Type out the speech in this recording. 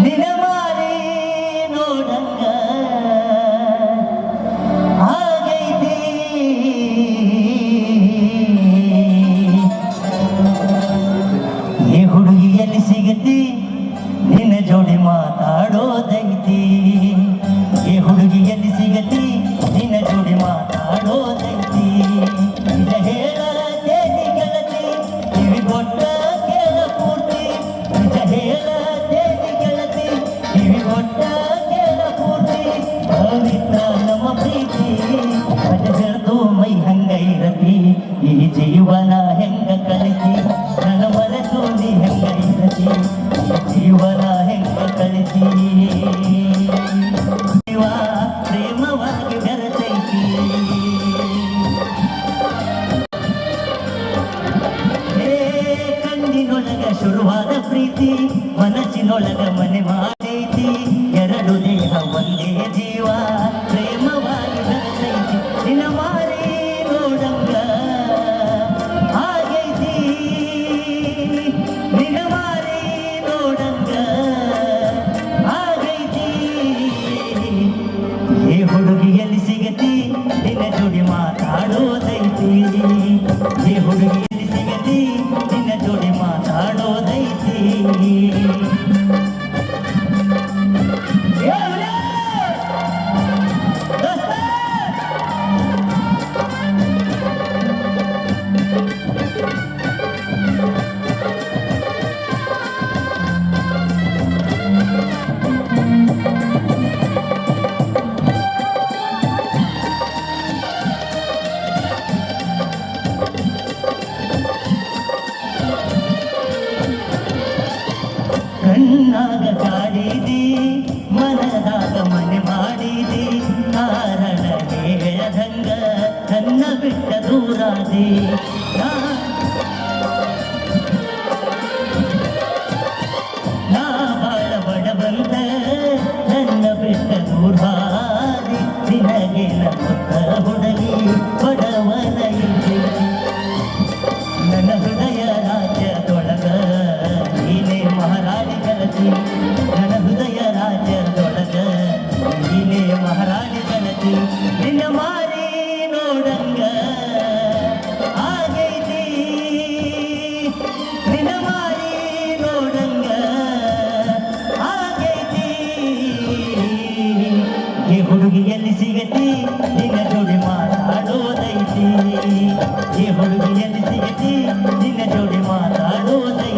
ನಿನಮಾರಿ ನೋಡಂಗ. ಆಗೈತಿ ಈ ಹುಡುಗಿಯಲ್ಲಿ ಸಿಗತಿ ನಿನ್ನ ಜೋಡಿ ಮಾತಾಡೋದೈತಿ. ಈ ಹುಡುಗಿಯಲ್ಲಿ ಸಿಗತಿ ನಿನ್ನ ಜೋಡಿ ಮಾತಾಡೋದೈತಿ. ಹೇಳ ಕೊಟ್ಟ ಪವಿತ್ರ ನಮ್ಮ ಪ್ರೀತಿ. ಹಿಡ್ದು ಮೈ ಹಂಗ ಇರತಿ ಈ ಜೀವನ ಹೆಂಗ ಕಲಿತಿ? ನನ್ನ ಮರೆತು ನೀ ಹೆಂಗ ಇರತಿ ಈ ಜೀವನ ಹೆಂಗ ಕಲಿತಿ? ಜೀವ ಪ್ರೇಮವಾಗಿ ಬೆರೆತೈತಿ. ಹೇ ಕಣ್ಣಿನೊಳಗ ಶುರುವಾದ ಪ್ರೀತಿ, ಮನಸ್ಸಿನೊಳಗ ಮನೆ ಮಾಡಿ じわ ಕಣ್ಣಾಗ ಕಾಡಿದಿ ಮನದಾಗ ಮನೆ ಮಾಡಿದಿ. ಕಾರಣ ಹೇಳದಂಗ ನನ್ನ ಬಿಟ್ಟ ದೂರಾದಿ. ಹುಡುಗಿಯಲ್ಲಿ ಸಿಗತಿ ನಿನ್ನ ಜೋಡಿ ಮಾತಾಡೋದೈತಿ ಈ ಹುಡುಗಿಯಲ್ಲಿ ಸಿಗತಿ ನಿನ್ನ ಜೋಡಿ ಮಾತಾಡೋದೈತಿ